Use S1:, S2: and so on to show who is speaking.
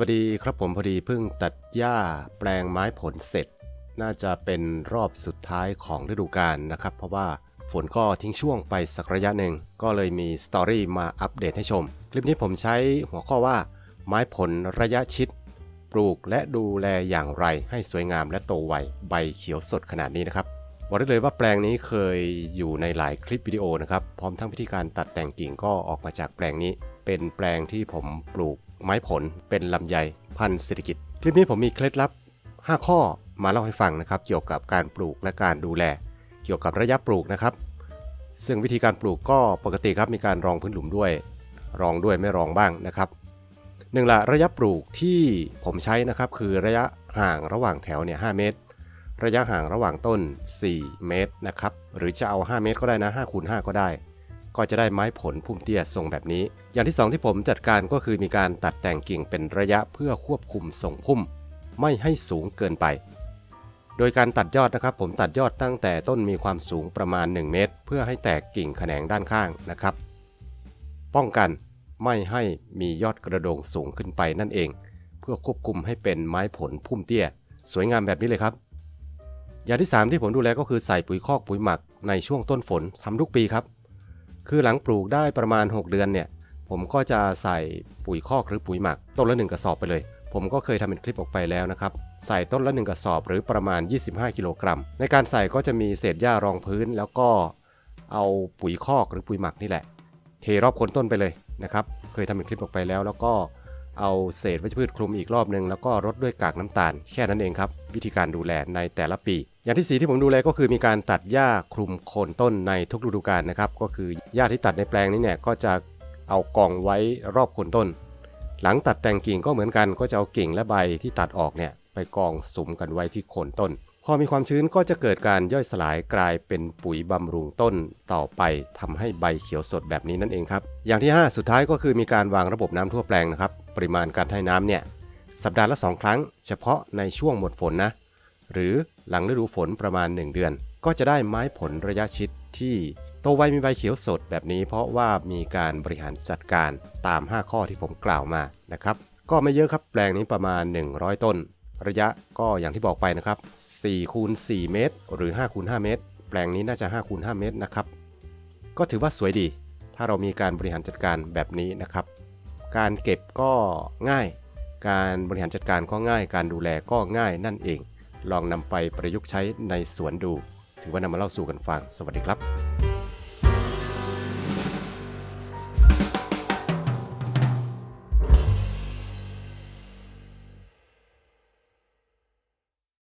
S1: วัสดีครับผมพอดีเพิ่งตัดหญ้าแปลงไม้ผลเสร็จ น่าจะเป็นรอบสุดท้ายของฤดูกาลนะครับ เพราะว่าฝนก็ทิ้งช่วงไปสักระยะหนึ่ง ก็เลยมีสตอรี่มาอัปเดตให้ชม คลิปนี้ผมใช้หัวข้อว่า ไม้ผลระยะชิด ปลูกและดูแลอย่างไรให้สวยงามและโตไวใบเขียวสดขนาดนี้นะครับบอกได้เลยว่าแปลงนี้เคยอยู่ในหลายคลิปวิดีโอนะครับพร้อมทั้งวิธีการตัดแต่งกิ่งก็ออกมาจากแปลงนี้ เป็นแปลงที่ผมปลูก ไม้ผลเป็นลำไยพันธุ์เศรษฐกิจ คลิปนี้ผมมีเคล็ดลับ 5 ข้อมาเล่าให้ฟังนะครับ เกี่ยวกับการปลูกและการดูแล เกี่ยวกับระยะปลูกนะครับ ซึ่งวิธีการปลูกก็ปกติครับมีการรองพื้นหลุมด้วย รองด้วยไม่รองบ้างนะครับหนึ่งละระยะปลูกที่ผมใช้นะครับ คือระยะห่างระหว่างแถวเนี่ย5เมตร ระยะห่างระหว่างต้น 4 เมตรนะครับหรือจะเอา 5 เมตรก็ได้นะ5คูณ5ก็ได้ ก็จะได้ไม้ผลพุ่มเตี้ยทรงแบบนี้ อย่างที่ 2 ที่ผมจัดการก็คือมีการตัดแต่งกิ่งเป็นระยะเพื่อควบคุมทรงพุ่ม ไม่ให้สูงเกินไป โดยการตัดยอดนะครับ ผมตัดยอดตั้งแต่ต้นมีความสูงประมาณ 1 เมตร เพื่อให้แตกกิ่งแขนงด้านข้างนะครับ ป้องกันไม่ให้มียอดกระโดงสูงขึ้นไปนั่นเอง เพื่อควบคุมให้เป็นไม้ผลพุ่มเตี้ย สวยงามแบบนี้เลยครับอย่างที่ 3 ที่ผมดูแลก็คือใส่ปุ๋ยคอกปุ๋ยหมักในช่วงต้นฝนทำทุกปีครับ คือหลังปลูกได้ประมาณ 6 เดือนเนี่ย ผมก็จะใส่ปุ๋ยคอกหรือปุ๋ยหมัก ต้นละ 1 กระสอบไปเลย ผมก็เคยทำเป็นคลิปออกไปแล้วนะครับ ใส่ต้นละ 1 กระสอบหรือประมาณ 25 กิโลกรัม ในการใส่ก็จะมีเศษหญ้ารองพื้น แล้วก็เอาปุ๋ยคอกหรือปุ๋ยหมักนี่แหละ เทรอบโคนต้นไปเลยนะครับ เคยทำเป็นคลิปออกไปแล้ว แล้วก็ เอาเศษวัชพืชคลุมอีกรอบหนึ่งแล้วก็รดด้วยกากน้ำตาล แค่นั้นเองครับ วิธีการดูแลในแต่ละปี อย่างที่สีที่ผมดูแลก็คือมีการตัดหญ้าคลุมโคนต้นในทุกฤดูกาลนะครับก็คือหญ้าที่ตัดในแปลงนี้เนี่ยก็จะเอากองไว้รอบโคนต้น หลังตัดแต่งกิ่งก็เหมือนกันก็จะเอากิ่งและใบที่ตัดออกเนี่ยไปกองสุมกันไว้ที่โคนต้น พอมีความชื้นก็จะเกิดการย่อยสลายกลายเป็นปุ๋ยบำรุงต้นต่อไปทำให้ใบเขียวสดแบบนี้นั่นเองครับอย่างที่ 5 สุดท้ายก็คือมีการวางระบบน้ำทั่วแปลงนะครับ ปริมาณการให้น้ำเนี่ยสัปดาห์ละ2ครั้ง เฉพาะในช่วงหมดฝนนะ หรือหลังฤดูฝนประมาณ 1 เดือน ก็จะได้ไม้ผลระยะชิดที่โตไวมีใบเขียวสดแบบนี้ เพราะว่ามีการบริหารจัดการตาม 5 ข้อที่ผมกล่าวมานะครับก็ไม่เยอะครับแปลงนี้ประมาณ 100 ต้น ระยะก็อย่างที่บอกไปนะครับ4คูณ4เมตร หรือ5คูณ5เมตร แปลงนี้น่าจะ5คูณ5เมตรนะครับก็ถือว่าสวยดี ถ้าเรามีการบริหารจัดการแบบนี้นะครับ การเก็บก็ง่าย การบริหารจัดการก็ง่าย การดูแลก็ง่ายนั่นเอง ลองนำไปประยุกต์ใช้ในสวนดู ถือว่านำมาเล่าสู่กันฟัง สวัสดีครับ